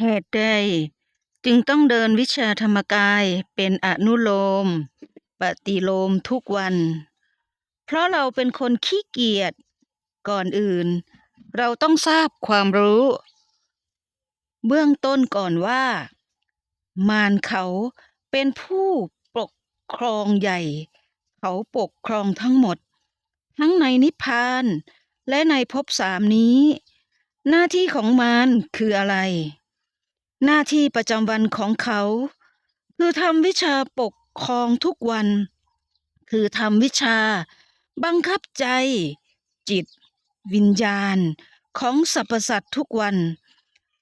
เหตุใดจึงต้องเดินวิชาธรรมกายเป็นอนุโลม ปฏิโลมทุกวัน เพราะเราเป็นคนขี้เกียจก่อนอื่น เราต้องทราบความรู้ เบื้องต้นก่อนว่า มารเขาเป็นผู้ปกครองใหญ่ เขาปกครองทั้งหมด ทั้งในนิพพานและในภพสามนี้ หน้าที่ของมารคืออะไร หน้าที่ประจำวันของเขา คือทำวิชาปกครองทุกวัน คือทำวิชา บังคับใจ จิต วิญญาณ ของสรรพสัตว์ทุกวัน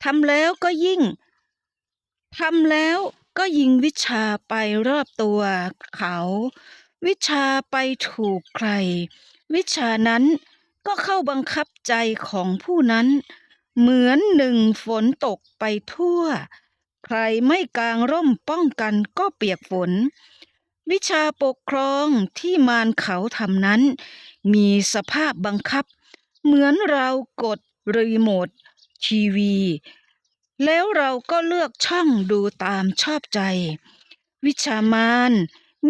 ทำแล้วก็ยิ่งทำแล้วก็ยิงวิชาไปรอบตัวเขา วิชาไปถูกใคร วิชานั้นก็เข้าบังคับใจของผู้นั้น เหมือนหนึ่งฝนตกไปทั่ว ใครไม่กางร่มป้องกันก็เปียกฝน วิชาปกครองที่มารเขาทำนั้น มีสภาพบังคับ เหมือนเรากดรีโมททีวี แล้วเราก็เลือกช่องดูตามชอบใจ วิชามาร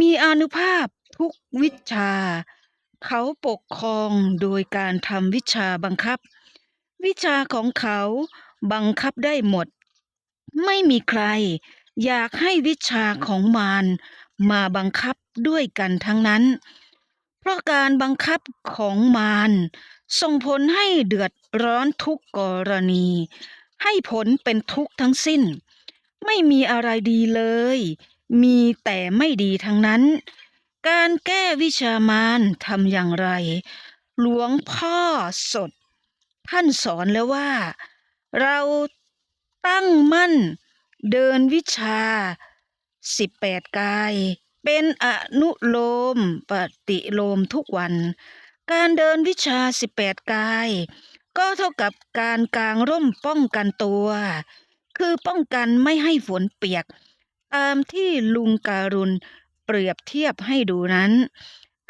มีอนุภาพทุกวิชา เขาปกครองโดยการทำวิชาบังคับ วิชาของเขาบังคับได้หมด ไม่มีใคร อยากให้วิชาของมารมาบังคับด้วยกันทั้งนั้น เพราะการบังคับของมารส่งผลให้เดือดร้อนทุกกรณี ให้ผลเป็นทุกข์ทั้งสิ้น ไม่มีอะไรดีเลย มีแต่ไม่ดีทั้งนั้น การแก้วิชามารทำอย่างไร หลวงพ่อสด ท่านสอนแล้วว่า เราตั้งมั่นเดินวิชา 18 กาย เป็นอนุโลมปฏิโลมทุกวัน การเดินวิชา 18 กาย ก็เท่ากับการกางร่มป้องกันตัว คือป้องกันไม่ให้ฝนเปียก ตามที่ลุงการุณเปรียบเทียบให้ดูนั้น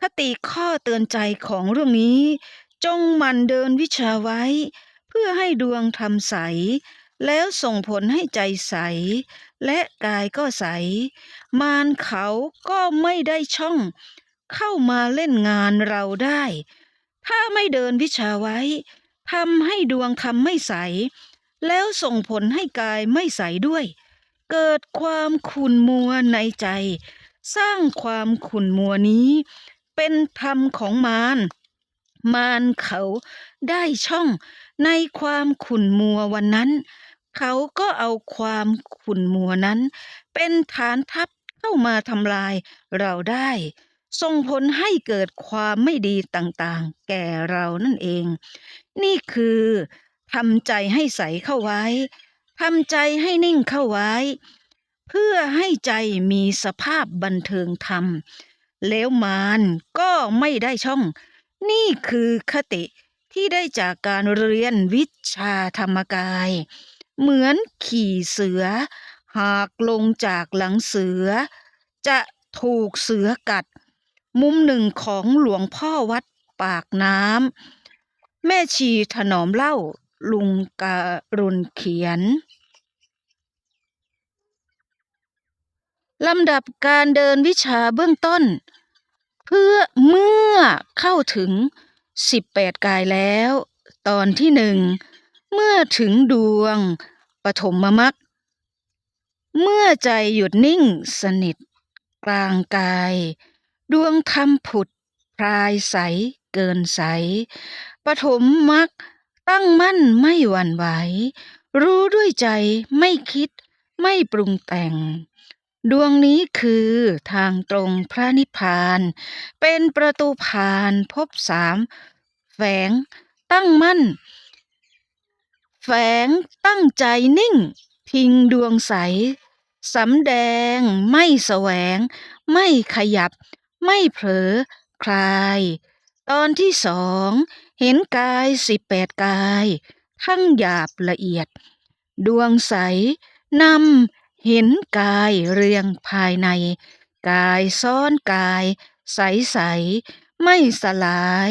คติข้อเตือนใจของเรื่องนี้ จงมันเดินวิชาไว้ เพื่อให้ดวงทำใส แล้วส่งผลให้ใจใส และกายก็ใส มารเขาก็ไม่ได้ช่อง เข้ามาเล่นงานเราได้ ถ้าไม่เดินวิชาไว้ทำให้ดวงทำไม่ใส แล้วส่งผลให้กายไม่ใสด้วย เกิดความขุ่นมัวในใจ สร้างความขุ่นมัวนี้ เป็นธรรมของมาร มารเขาได้ช่องในความขุ่นมัววันนั้น เขาก็เอาความขุ่นมัวนั้น เป็นฐานทัพเข้ามาทำลายเราได้ ส่งผลให้เกิดความไม่ดีต่างๆ แก่เรานั่นเอง นี่คือทำใจให้ใสเข้าไว้ทำใจให้นิ่งเข้าไว้ เพื่อให้ใจมีสภาพบันเทิงธรรม แล้วมารก็ไม่ได้ช่อง นี่คือคติที่ได้จากการเรียนวิชาธรรมกาย เหมือนขี่เสือ หากลงจากหลังเสือ จะถูกเสือกัด มุมหนึ่งของหลวงพ่อวัดปากน้ำแม่ชีถนอมเล่าลุงการุณเขียนลำดับการเดินวิชาเบื้องต้น เพื่อเมื่อเข้าถึง18กายแล้ว ตอนที่หนึ่งเมื่อถึงดวงปฐมมรรคเมื่อใจหยุดนิ่งสนิท กลางกาย ดวงธรรมผุดพรายใสเกินใส ปฐมมรรคตั้งมั่นไม่หวั่นไหว รู้ด้วยใจไม่คิดไม่ปรุงแต่ง ดวงนี้คือทางตรงพระนิพพาน เป็นประตูผ่านพบสามแฝงตั้งมั่น แฝงตั้งใจนิ่ง พิงดวงใสสำแดงไม่แสวง ไม่ขยับ ไม่เผลอคลาย ตอนที่สองเห็นกายสิบแปดกาย ทั้งหยาบละเอียด ดวงใสนำ เห็นกายเรียงภายใน กายซ้อนกาย ใสใส ไม่สลาย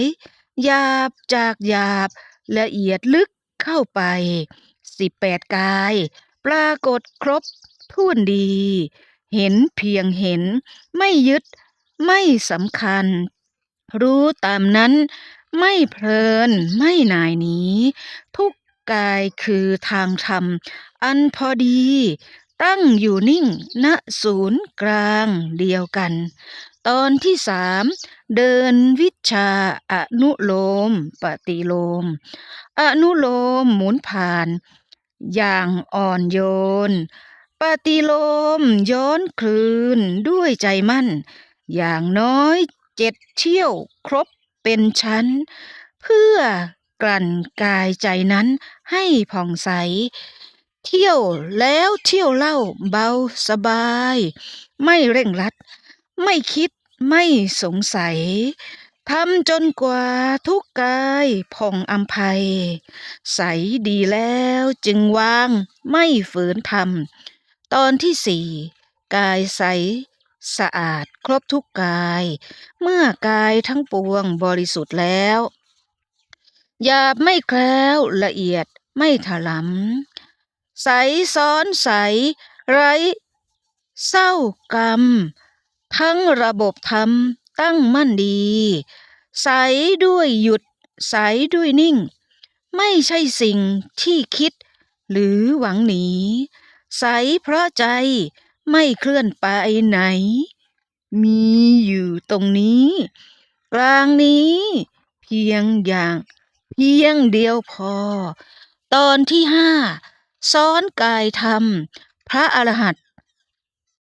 หยาบจากหยาบละเอียดลึกเข้าไปสิบแปดกาย ปรากฏครบถ้วนดี เห็นเพียงเห็น ไม่ยึด ไม่สำคัญ รู้ตามนั้นไม่เพลินไม่น่ายหนีทุกกายคือทางธรรม อันพอดี ตั้งอยู่นิ่งณศูนย์กลางเดียวกัน ตอนที่สามเดินวิชาอนุโลม ปฏิโลม อนุโลมหมุนผ่าน อย่างอ่อนโยน ปฏิโลมย้อนคลืนด้วยใจมั่น อย่างน้อยเจ็ดเที่ยวครบเป็นชั้น เพื่อกลั่นกายใจนั้นให้ผ่องใส เที่ยวแล้วเที่ยวเล่าเบาสบาย ไม่เร่งรัด ไม่คิดไม่สงสัยทำจนกว่าทุกกายผ่องอำภัย ใสดีแล้วจึงวางไม่ฝืนทำตอนที่สี่กายใสสะอาดครบทุกกาย เมื่อกายทั้งปวงบริสุทธิ์แล้วหยาบไม่แคล้วละเอียดไม่ถลำ ใสซ้อนใส ไร้เศร้ากรรม ทั้งระบบธรรมตั้งมั่นดี ใสด้วยหยุด ใสด้วยนิ่ง ไม่ใช่สิ่งที่คิด หรือหวังหนี ใสเพราะใจไม่เคลื่อนไปไหน มีอยู่ตรงนี้ กลางนี้ เพียงอย่าง เพียงเดียวพอ ตอนที่ห้า ซ้อนกายธรรม พระอรหันต์